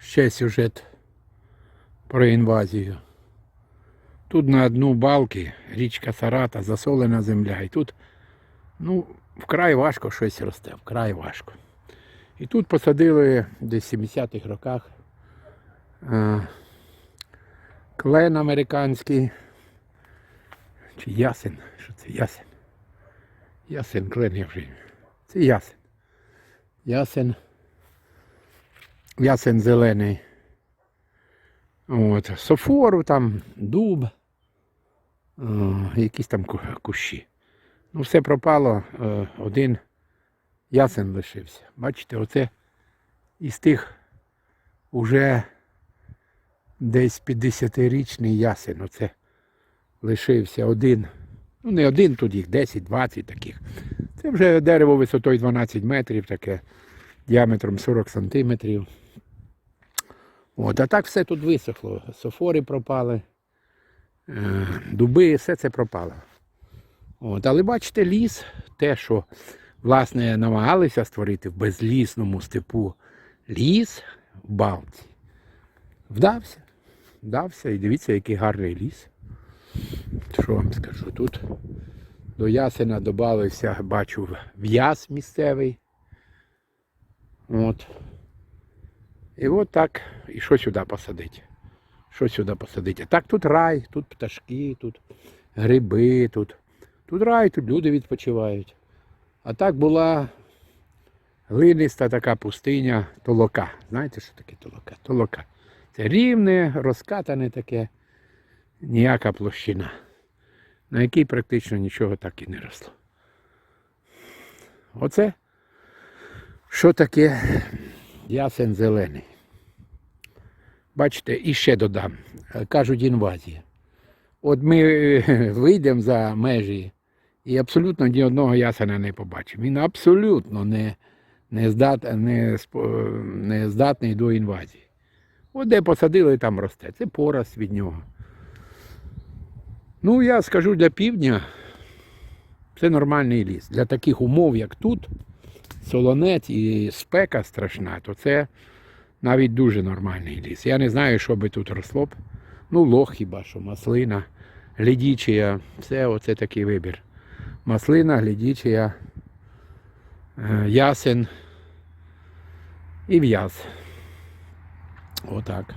Ще сюжет про інвазію. Тут на дну балки річка Сарата, засолена земля. І тут ну, вкрай важко щось росте, вкрай важко. І тут посадили десь в 70-х роках е, клен американський. Чи ясен? Що це ясен? Ясен клен я вже. Це ясен. Ясен. Ясен зелений. От. Софору там, дуб, е, якісь там кущі. Ну, все пропало, е, один ясен лишився. Бачите, оце із тих уже десь 50-річний ясен. Оце лишився один. Ну, не один, тут їх 10-20 таких. Це вже дерево висотою 12 метрів, таке діаметром 40 сантиметрів. От, а так все тут висохло. Софори пропали, е, дуби, все це пропало. От, але бачите, ліс, те, що власне намагалися створити в безлісному степу ліс в Балті, вдався. Вдався і дивіться, який гарний ліс. Що вам скажу? Тут до ясена додався, бачу, в'яз місцевий. От. І от так, і що сюди посадити? Що сюди посадити? Так тут рай, тут пташки, тут гриби, тут. Тут рай, тут люди відпочивають. А так була глиниста така пустиня толока. Знаєте, що таке толока? Толока. Це рівне, розкатане таке, ніяка площина, на якій практично нічого так і не росло. Оце що таке ясен зелений. Бачите, і ще додам. Е, Кажуть, інвазія. От ми е, вийдемо за межі і абсолютно ні одного ясена не побачимо. Він абсолютно не, не, здат, не, не здатний до інвазії. От де посадили, там росте. Це пораз від нього. Ну, я скажу для півдня, це нормальний ліс. Для таких умов, як тут, солонець і спека страшна, то це навіть дуже нормальний ліс. Я не знаю, що би тут росло б. Ну, лох хіба що, маслина, глядічія, Все оце такий вибір. Маслина, глядічія, е, ясен і в'яз. Отак.